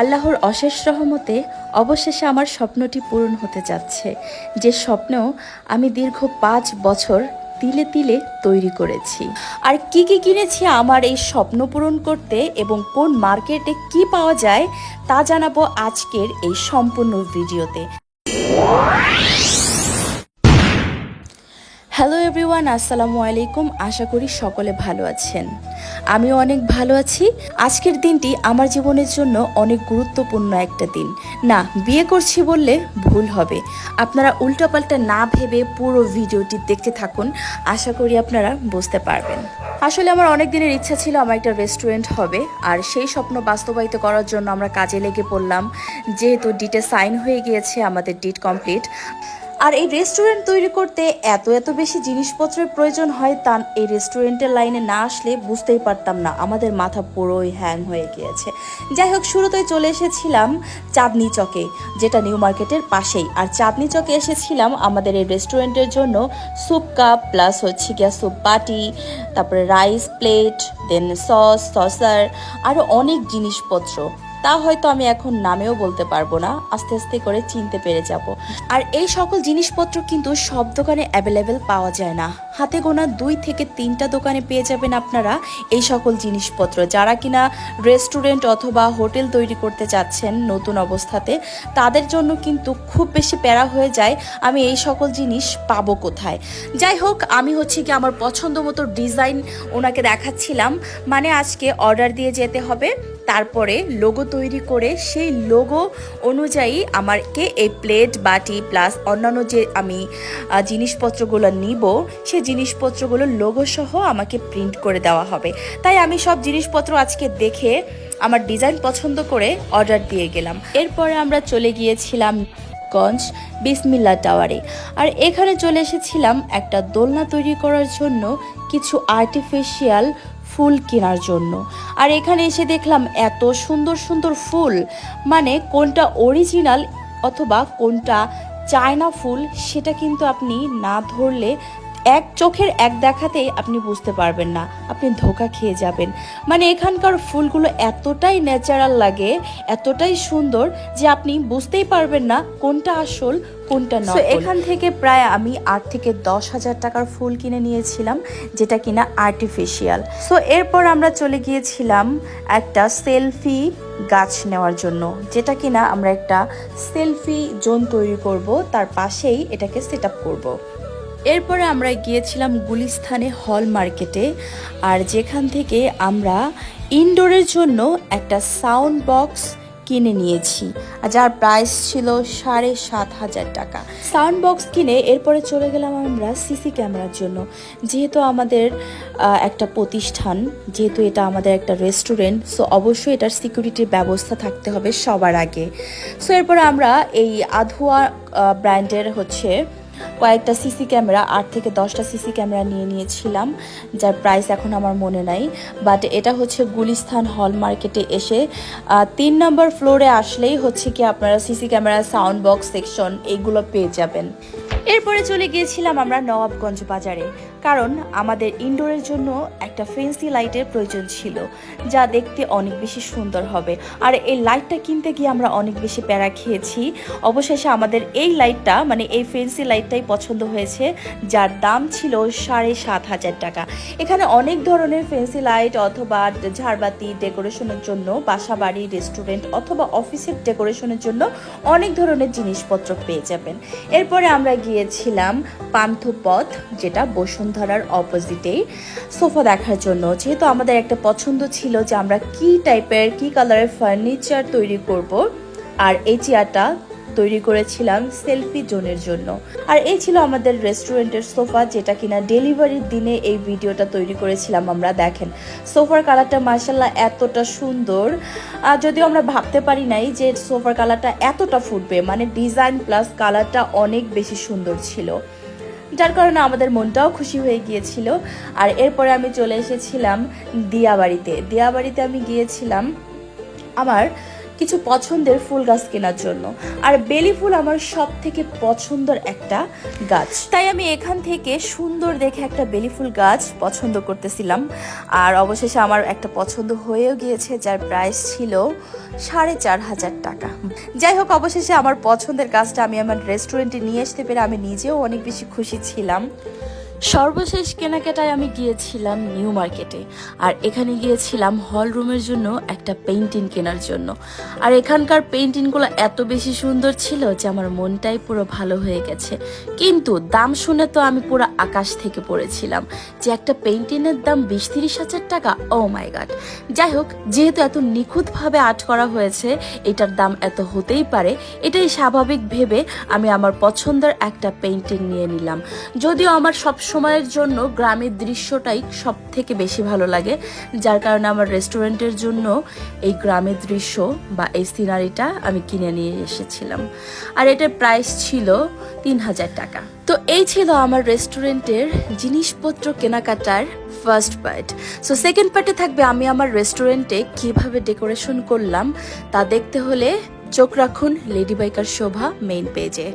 আল্লাহর অশেষ রহমতে অবশেষে আমার স্বপ্নটি পূরণ হতে যাচ্ছে। যে স্বপ্ন আমি দীর্ঘ পাঁচ বছর তিলে তিলে তৈরি করেছি। আর কি কি কিনেছি আমার এই স্বপ্ন পূরণ করতে এবং কোন মার্কেটে কি পাওয়া যায় তা জানাব আজকের এই সম্পূর্ণ ভিডিওতে। হ্যালো এভরিওয়ান আসসালামু আলাইকুম। আশা করি সকলে ভালো আছেন। আমিও অনেক ভালো আছি। আজকের দিনটি আমার জীবনের জন্য অনেক গুরুত্বপূর্ণ একটা দিন। না, বিয়ে করছি বললে ভুল হবে। আপনারা উল্টাপাল্টা না ভেবে পুরো ভিডিওটি দেখতে থাকুন। আশা করি আপনারা বুঝতে পারবেন। আসলে আমার অনেক দিনের ইচ্ছা ছিল আমার একটা রেস্টুরেন্ট হবে। আর সেই স্বপ্ন বাস্তবায়িত করার জন্য আমরা কাজে লেগে পড়লাম। যেহেতু ডিটে সাইন হয়ে গিয়েছে আমাদের ডিট কমপ্লিট আর এই রেস্টুরেন্ট তৈরি করতে এত এত বেশি জিনিসপত্রের প্রয়োজন হয় তা এই রেস্টুরেন্টের লাইনে না আসলে বুঝতেই পারতাম না। আমাদের মাথা পুরোই হ্যাং হয়ে গিয়েছে। যাই হোক, শুরুতেই চলে এসেছিলাম চাঁদনি চকে, যেটা নিউ মার্কেটের পাশেই। আর চাঁদনি চকে এসেছিলাম আমাদের এই রেস্টুরেন্টের জন্য স্যুপ কাপ প্লাস হচ্ছে গিয়া স্যুপ বাটি, তারপরে rice plate then sauce saucer আরও অনেক জিনিসপত্র। তা হয়তো আমি এখন নামেও বলতে পারব না, আস্তে আস্তে করে চিনতে পেরে যাব। আর এই সকল জিনিসপত্র কিন্তু সব দোকানে অ্যাভেলেবেল পাওয়া যায় না। হাতে গোনা দুই থেকে তিনটা দোকানে পেয়ে যাবেন আপনারা এই সকল জিনিসপত্র। যারা কিনা রেস্টুরেন্ট অথবা হোটেল তৈরি করতে চাচ্ছেন নতুন অবস্থাতে, তাদের জন্য কিন্তু খুব বেশি প্যারা হয়ে যায়, আমি এই সকল জিনিস পাবো কোথায়। যাই হোক, আমি হচ্ছে কি আমার পছন্দ মতো ডিজাইন ওনাকে দেখাচ্ছিলাম মানে আজকে অর্ডার দিয়ে যেতে হবে, তারপরে লোগো তৈরি করে সেই লোগো অনুযায়ী আমাকে এই প্লেট, বাটি, প্লাস অন্যান্য যে আমি জিনিসপত্রগুলো নিব সেই জিনিসপত্রগুলো লোগো সহ আমাকে প্রিন্ট করে দেওয়া হবে। তাই আমি সব জিনিসপত্র আজকে দেখে আমার ডিজাইন পছন্দ করে অর্ডার দিয়ে গেলাম। এরপরে আমরা চলে গিয়েছিলাম গঞ্জ বিসমিল্লা টাওয়ারে। আর এখানে চলে এসেছিলাম একটা দোলনা তৈরি করার জন্য, কিছু আর্টিফিশিয়াল ফুল কেনার জন্য। আর এখানে এসে দেখলাম এত সুন্দর সুন্দর ফুল। মানে কোনটা অরিজিনাল অথবা কোনটা চায়না ফুল, সেটা কিন্তু আপনি না ধরলে এক চোখের এক দেখাতেই আপনি বুঝতে পারবেন না আপনি ধোকা খেয়ে যাবেন। মানে এখানকার ফুলগুলো এতটাই ন্যাচারাল লাগে এতটাই সুন্দর যে আপনি বুঝতেই পারবেন না কোনটা আসল কোনটা নয় এখান থেকে প্রায় আমি আট থেকে দশ হাজার টাকার ফুল কিনে নিয়েছিলাম যেটা কিনা আর্টিফিশিয়াল সো এরপর আমরা চলে গিয়েছিলাম একটা সেলফি গাছ নেওয়ার জন্য যেটা কিনা আমরা একটা সেলফি জোন তৈরি করব তার পাশেই এটাকে সেট আপ করব। এরপরে আমরা গিয়েছিলাম গুলিস্থানে হল মার্কেটে, আর যেখান থেকে আমরা ইনডোরের জন্য একটা সাউন্ড বক্স কিনে নিয়েছি, আর যার প্রাইস ছিল সাড়ে সাত হাজার টাকা। সাউন্ড বক্স কিনে এরপরে চলে গেলাম আমরা সিসি ক্যামেরার জন্য। যেহেতু আমাদের একটা প্রতিষ্ঠান, যেহেতু এটা আমাদের একটা রেস্টুরেন্ট, সো অবশ্যই এটার সিকিউরিটির ব্যবস্থা থাকতে হবে সবার আগে। সো এরপরে আমরা এই আধুয়া ব্র্যান্ডের হচ্ছে কয়েকটা সিসি ক্যামেরা, আট থেকে দশটা সিসি ক্যামেরা নিয়ে নিয়েছিলাম, যার প্রাইস এখন আমার মনে নাই। বাট এটা হচ্ছে গুলিস্থান হল মার্কেটে এসে তিন নম্বর ফ্লোরে আসলেই হচ্ছে কি আপনারা CC camera sound box section এগুলো পেয়ে যাবেন। এরপরে চলে গিয়েছিলাম আমরা নবাবগঞ্জ বাজারে। কারণ আমাদের ইনডোরের জন্য একটা ফেন্সি লাইটের প্রয়োজন ছিল, যা দেখতে অনেক বেশি সুন্দর হবে। আর এই লাইটটা কিনতে গিয়ে আমরা অনেক বেশি প্যারা খেয়েছি। অবশেষে আমাদের এই লাইটটা মানে এই ফেন্সি লাইটটাই পছন্দ হয়েছে, যার দাম ছিল সাড়ে সাত হাজার টাকা। এখানে অনেক ধরনের ফেন্সি লাইট অথবা ঝাড়বাতি ডেকোরেশনের জন্য বাসা বাড়ি রেস্টুরেন্ট অথবা অফিসের ডেকোরেশনের জন্য অনেক ধরনের জিনিসপত্র পেয়ে যাবেন। এরপরে আমরা গিয়েছিলাম পান্থপথ, যেটা বসুন্ধরার অপোজিটেই সোফা দেখার জন্য। যেহেতু আমাদের একটা পছন্দ ছিল যে আমরা কি টাইপের কি কালারের ফার্নিচার তৈরি করব, আর এই চেয়ারটা তৈরি করেছিলাম সেলফি জোনের জন্য। আর এই ছিল আমাদের রেস্টুরেন্টের সোফা, যেটা কিনা ডেলিভারির দিনে এই ভিডিওটা তৈরি করেছিলাম আমরা, দেখেন। সোফার কালারটা মার্শাল্লাহ এতটা সুন্দর। আর যদিও আমরা ভাবতে পারি নাই যে সোফার কালারটা এতটা ফুটবে মানে ডিজাইন প্লাস কালারটা অনেক বেশি সুন্দর ছিল। যার কারণে আমাদের মনটাও খুশি হয়ে গিয়েছিল। আর এরপরে আমি চলে এসেছিলাম দিয়াবাড়িতে। দিয়াবাড়িতে আমি গিয়েছিলাম আমার কিছু পছন্দের ফুল গাছ কেনার জন্য। আর বেলি ফুল আমার সব থেকে পছন্দের একটা গাছ। তাই আমি এখান থেকে সুন্দর দেখে একটা বেলি ফুল গাছ পছন্দ করতেছিলাম। আর অবশেষে আমার একটা পছন্দ হয়েও গিয়েছে, যার প্রাইস ছিল সাড়ে চার হাজার টাকা। যাই হোক, অবশেষে আমার পছন্দের গাছটা আমি আমার রেস্টুরেন্টে নিয়ে আসতে পেরে আমি নিজেও অনেক বেশি খুশি ছিলাম। সর্বশেষ কেনাকাটায় আমি গিয়েছিলাম নিউ মার্কেটে, আর এখানে গিয়েছিলাম হল রুমের জন্য একটা পেন্টিং কেনার জন্য। আর এখানকার পেন্টিংগুলো এত বেশি সুন্দর ছিল যে আমার মনটাই পুরো ভালো হয়ে গেছে। কিন্তু দাম শুনে তো আমি পুরো আকাশ থেকে পড়েছিলাম যে একটা পেন্টিংয়ের দাম বিশ তিরিশ হাজার টাকা ও মাই গাড যাই হোক, যেহেতু এত নিখুঁতভাবে আর্ট করা হয়েছে, এটার দাম এত হতেই পারে, এটাই স্বাভাবিক ভেবে আমি আমার পছন্দের একটা পেন্টিং নিয়ে নিলাম। যদিও আমার সব সময়ের জন্য গ্রামের দৃশ্যটাই সব থেকে বেশি ভালো লাগে। যার কারণে আমার রেস্টুরেন্টের জন্য এই গ্রামের দৃশ্য বা এই সিনারিটা আমি কিনে নিয়ে এসেছিলাম। আর এটার প্রাইস ছিল তিন হাজার টাকা। তো এই ছিল আমার রেস্টুরেন্টের জিনিসপত্র কেনাকাটার ফার্স্ট পার্ট সো সেকেন্ড পার্টে থাকবে আমি আমার রেস্টুরেন্টে কীভাবে ডেকোরেশন করলাম তা দেখতে হলে চোখ রাখুন লেডি বাইকার শোভা মেইন পেজে